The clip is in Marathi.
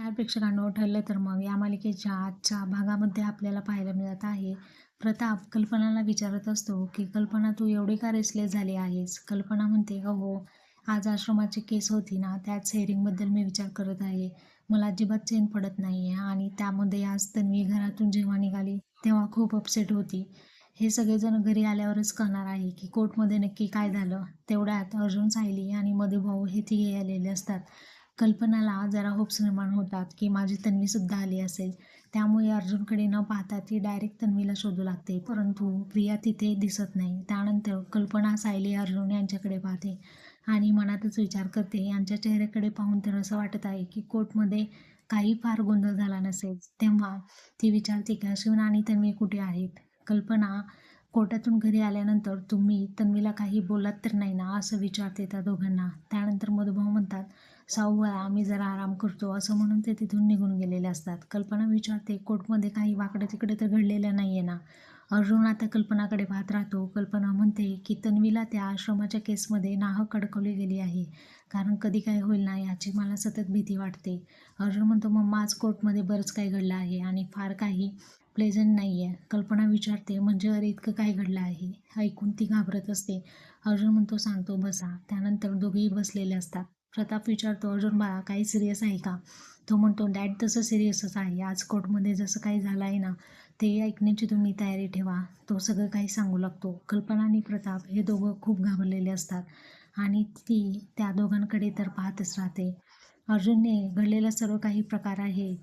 त्या प्रेक्षकांनो ठरलं तर मग या मालिकेच्या आजच्या भागामध्ये आपल्याला पाहायला मिळत आहे. प्रताप कल्पनाला विचारत असतो की कल्पना तू एवढी का रेसलेस झाली आहेस? कल्पना म्हणते हो आज आश्रमाची केस होती ना त्याच हेअरिंगबद्दल मी विचार करत आहे. मला अजिबात चेन पडत नाही आहे आणि त्यामध्ये आज तन्वी घरातून जेव्हा निघाली तेव्हा खूप अपसेट होती. हे सगळेजण घरी आल्यावरच कळणार आहे की कोर्टमध्ये नक्की काय झालं. तेवढ्यात अर्जुन सायली आणि मधुभाऊ हे तिघे आलेले असतात. कल्पनाला जरा होप्स निर्माण होतात की माझी तन्वीसुद्धा आली असेल. त्यामुळे अर्जुनकडे न पाहता ती डायरेक्ट तन्वीला शोधू लागते. परंतु प्रिया तिथे दिसत नाही. त्यानंतर कल्पना सायली अर्जुन यांच्याकडे पाहते आणि मनातच विचार करते. यांच्या चेहऱ्याकडे पाहून तर असं वाटत आहे की कोर्टमध्ये काही फार गोंधळ झाला नसेल. तेव्हा ती विचारते की अश्विन आणि तन्वी कुठे आहेत? कल्पना कोर्टातून घरी आल्यानंतर तुम्ही तन्वीला काही बोलत तर नाही ना असं विचारते त्या दोघांना. त्यानंतर मधुभाऊ म्हणतात साऊबाई आम्ही जरा आराम करतो असं म्हणून ते तिथून निघून गेलेले असतात. कल्पना विचारते कोर्टमध्ये काही वाकडे तिकडे तर घडलेलं नाही आहे ना? अर्जुन आता कल्पनाकडे पाहत राहतो. कल्पना म्हणते की तन्वीला त्या आश्रमाच्या केसमध्ये नाहक अडकवली गेली आहे कारण कधी काय होईल ना याची मला सतत भीती वाटते. अर्जुन म्हणतो मम्मा आज कोर्टमध्ये बरंच काही घडलं आहे आणि फार काही प्लेझंट नाही आहे कल्पना विचारते म्हणजे अरे इतकं काय घडलं आहे? ऐकून ती घाबरत असते. अर्जुन म्हणतो सांगतो बसा. त्यानंतर दोघेही बसलेले असतात. प्रताप विचारतो अर्जुन बाळा काही सिरियस आहे का? तो म्हणतो डॅड तसं सिरियसच आहे. आज कोर्टमध्ये जसं काही झालं आहे ना ते ऐकण्याची तुम्ही तयारी ठेवा. तो सगळं काही सांगू लागतो. कल्पना आणि प्रताप हे दोघं खूप घाबरलेले असतात. आणि ती त्या दोघांकडे तर पाहतच राहते. अर्जुनने घडलेला सर्व काही प्रकार आहे.